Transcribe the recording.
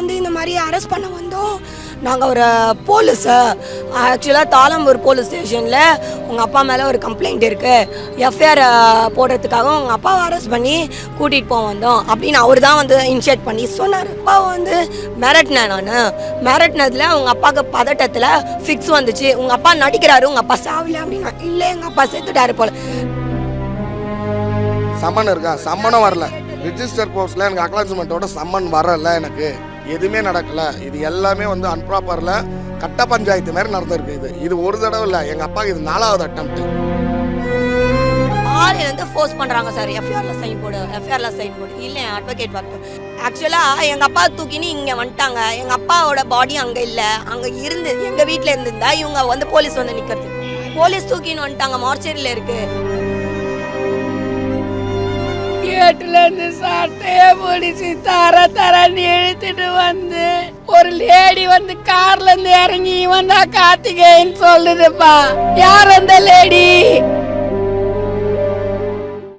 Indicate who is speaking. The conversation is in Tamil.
Speaker 1: வந்து இந்த மாதிரி அரெஸ்ட் பண்ண வந்தோம். நாங்கள் ஒரு போலீஸு ஆக்சுவலாக தாளம்பூர் போலீஸ் ஸ்டேஷனில் உங்கள் அப்பா மேலே ஒரு கம்ப்ளைண்ட் இருக்குது எஃப்ஐஆர் போடுறதுக்காக உங்கள் அப்பாவை அரெஸ்ட் பண்ணி கூட்டிகிட்டு போக வந்தோம். அப்படின்னு அவர் தான் வந்து இனிஷியேட் பண்ணி சொன்னார். அப்பா வந்து மிரட்டினேன் நான். மிரட்டினதில் உங்கள் அப்பாவுக்கு பதட்டத்தில் ஃபிக்ஸ் வந்துச்சு. உங்கள் அப்பா நடிக்கிறாரு உங்கள் அப்பா சாவல அப்படின்னா இல்லை எங்கள் அப்பா செத்துட்டாரு போல.
Speaker 2: சம்மன் இருக்கா? சம்மனும் வரல. ரிஜிஸ்டர் போர்ஸில் எனக்கு அக்னாலஜ்மெண்ட்டோட சம்மன் வரல எனக்கு. எதுவுமே நடக்கல. இது எல்லாமே வந்து அன்ப்ராப்பரில் கட்ட பஞ்சாயத்து மாதிரி நடந்திருக்கு இது. இது ஒரு தடவை இல்லை. எங்கள் அப்பாவுக்கு இது நாலாவது அட்டம்ப்ட்
Speaker 1: ஆள் வந்து ஃபோர்ஸ் பண்ணுறாங்க சார் எஃப்ஐஆரில் சைன் போடு எஃப்ஐஆரில் சைன் போடு. இல்லை அட்வொகேட் பார்த்து ஆக்சுவலாக எங்கள் அப்பா தூக்கின்னு இங்கே வந்துட்டாங்க. எங்கள் அப்பாவோட பாடி அங்கே இல்லை. அங்கே இருந்து எங்கள் வீட்டில் இருந்திருந்தா இவங்க வந்து போலீஸ் வந்து நிற்கிறது போலீஸ் தூக்கின்னு வந்துட்டாங்க. மார்ச்சரியில் இருக்குது
Speaker 3: கேட்டுல இருந்து சட்டையை பிடிச்சி தர தரன்னு இழுத்துட்டு வந்து ஒரு லேடி வந்து கார்ல இருந்து இறங்கி வந்தா கார்த்திகேயன் சொல்லுதுப்பா. யார் அந்த லேடி